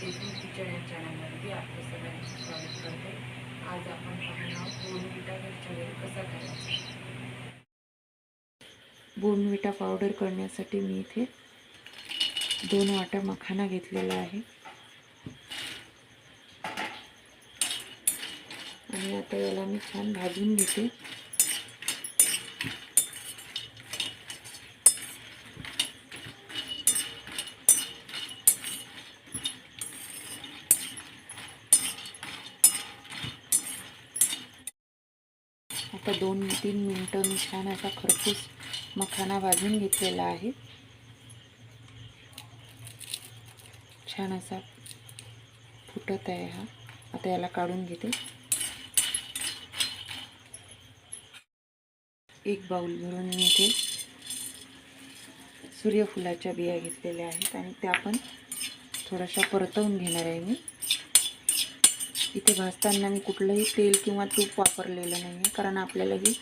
Deshmukh kitchen या चॅनलमध्ये आपलं सगळ्यांचं स्वागत करते. आज आपण पाहणार आहोत बोनविटा घरच्या घरी कसा करायचा? बोनविटा पावडर करण्यासाठी मी इथे दोन वाटा मखाना घेतलेला आहे. आणि आता याला मी छान भाजून घेते. आता दोन तीन मिनटं मी छान असा खरपूस मखाना भाजून घेतलेला आहे. छान असा फुटत आहे हा. आता याला काढून घेते. एक बाउल भरून मी इथे सूर्यफुलाच्या बिया घेतलेल्या आहेत आणि त्या पण थोड्याशा परतवून घेणार आहे मी. इथे भाजताना मी कुठलंही तेल किंवा तूप वापरलेलं नाही आहे कारण आपल्याला ही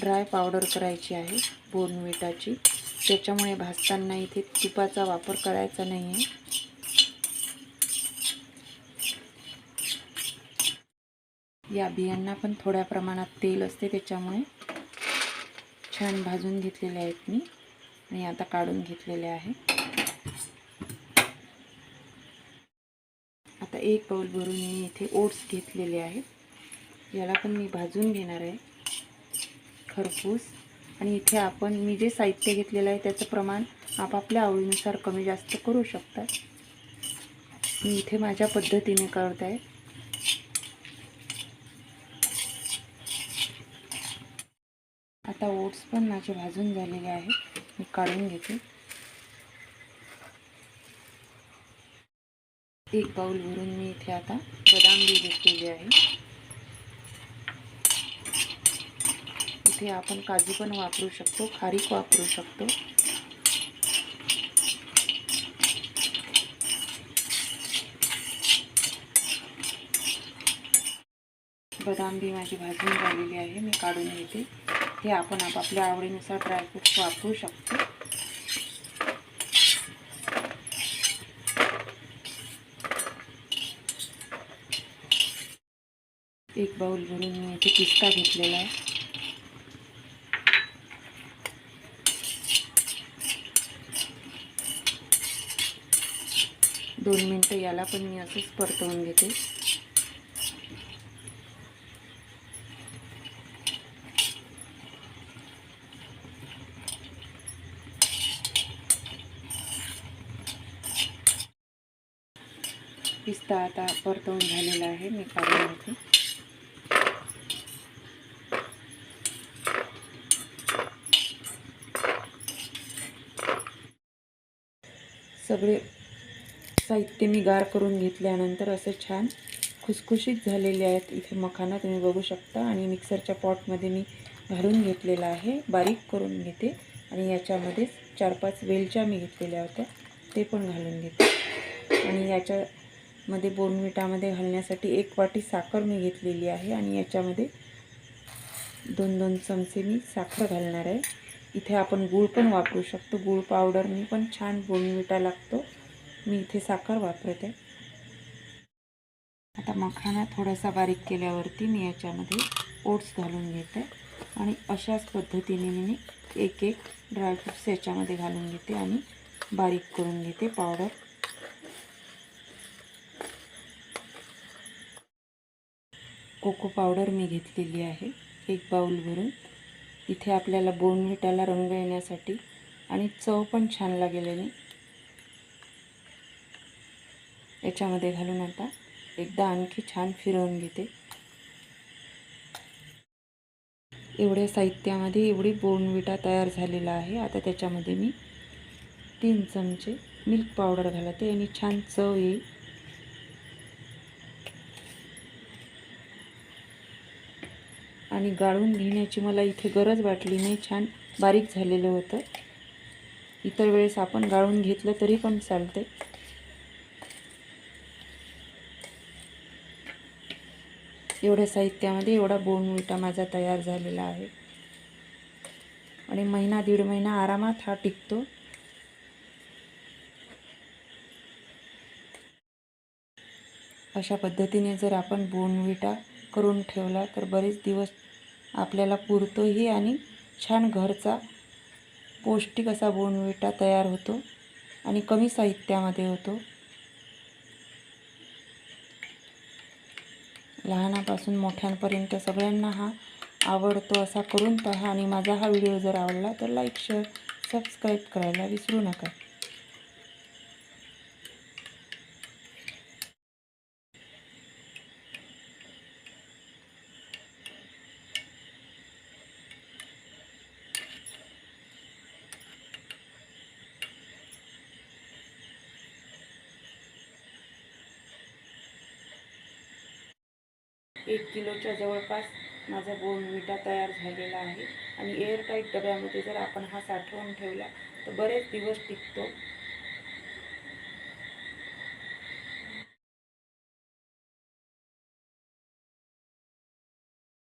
ड्राय पावडर करायची आहे बोर्नविटाची त्याच्यामुळे भाजताना इथे तुपाचा वापर करायचा नाही आहे या बियांना पण थोड्या प्रमाणात तेल असते त्याच्यामुळे छान भाजून घेतलेले आहेत मी. आणि आता काढून घेतलेले आहे. आता एक बाऊल भरून मी इथे ओट्स घेतलेले आहेत. याला पण मी भाजून घेणार आहे. खरपूस. आणि इथे आपण मी जे साहित्य घेतलेलं आहे त्याचं प्रमाण आपापल्या आवडीनुसार कमी जास्त करू शकतात. मी इथे माझ्या पद्धतीने करत आहे आता ओट्स पण माझे भाजून झालेले आहेत. मी काढून घेते. एक बाउल भरून मी इथे आता बदाम बी घेतलेले आहे. इथे आपण काजू पण वापरू शकतो खारीक वापरू शकतो. बदाम बी माझी भाजून झालेली आहे मी काढून घेते. हे आपण आपापल्या आवडीनुसार ड्रायफ्रूट्स वापरू शकतो. एक बाउल भरून मी इथे पिस्ता घेतलेला आहे. दोन मिनटं याला पण मी असंच परतवून घेते. पिस्ता आता परतवून झालेला आहे मी काढून घेते सगळे साहित्य मी गार करून घेतल्यानंतर असं छान खुसखुशीत झालेले आहेत. इथे मखाना तुम्ही बघू शकता आणि मिक्सरच्या पॉटमध्ये मी घालून घेतलेला आहे. बारीक करून घेते आणि याच्यामध्येच चार पाच वेलच्या मी घेतलेल्या होत्या ते पण घालून घेते. आणि याच्यामध्ये बोनविटामध्ये घालण्यासाठी एक वाटी साखर मी घेतलेली आहे आणि याच्यामध्ये दोन दोन चमचे मी साखर घालणार आहे. इथे आपण गूळ पण वापरू शकतो. गूळ पावडरनी पण छान बोनविटा लागतो. मी इथे साखर वापरते. आता मखाना थोडासा बारीक केल्यावरती मी याच्यामध्ये ओट्स घालून घेते. आणि अशाच पद्धतीने मी एक एक ड्रायफ्रुट्स याच्यामध्ये घालून घेते आणि बारीक करून घेते पावडर कोको पावडर मी घेतलेली आहे एक बाऊल भरून इथे आपल्याला बोनव्हिटाला रंग येण्यासाठी आणि चव पण छान लागेल आणि याच्यामध्ये घालून आता एकदा आणखी छान फिरवून घेते. एवढ्या साहित्यामध्ये एवढी बोनविटा तयार झालेला आहे. आता त्याच्यामध्ये मी तीन चमचे मिल्क पावडर घालते आणि छान चव येईल. आणि गाळून घेण्याची मला इथे गरज वाटली नाही. छान बारीक झालेलं होतं. इतर वेळेस आपण गाळून घेतलं तरी पण चालते. एवढ्या साहित्यामध्ये एवढा बोनविटा माझा तयार झालेला आहे. आणि महिना दीड महिना आरामात हा टिकतो. अशा पद्धतीने जर आपण बोनविटा करून ठेवला तर बरेच दिवस आपल्याला पुरतोही आणि छान घरचा पौष्टिक असा बोनविटा तयार होतो आणि कमी साहित्यामध्ये होतो. लहानापासून मोठ्यांपर्यंत सगळ्यांना हा आवडतो असा करून पहा आणि माझा हा व्हिडिओ जर आवडला तर लाईक शेअर सबस्क्राईब करायला विसरू नका. एक किलोच्या जवळपास माझा बोनविटा तयार झालेला आहे. आणि एअरटाईट डब्यामध्ये जर आपण हा साठवून ठेवला तर बरेच दिवस टिकतो.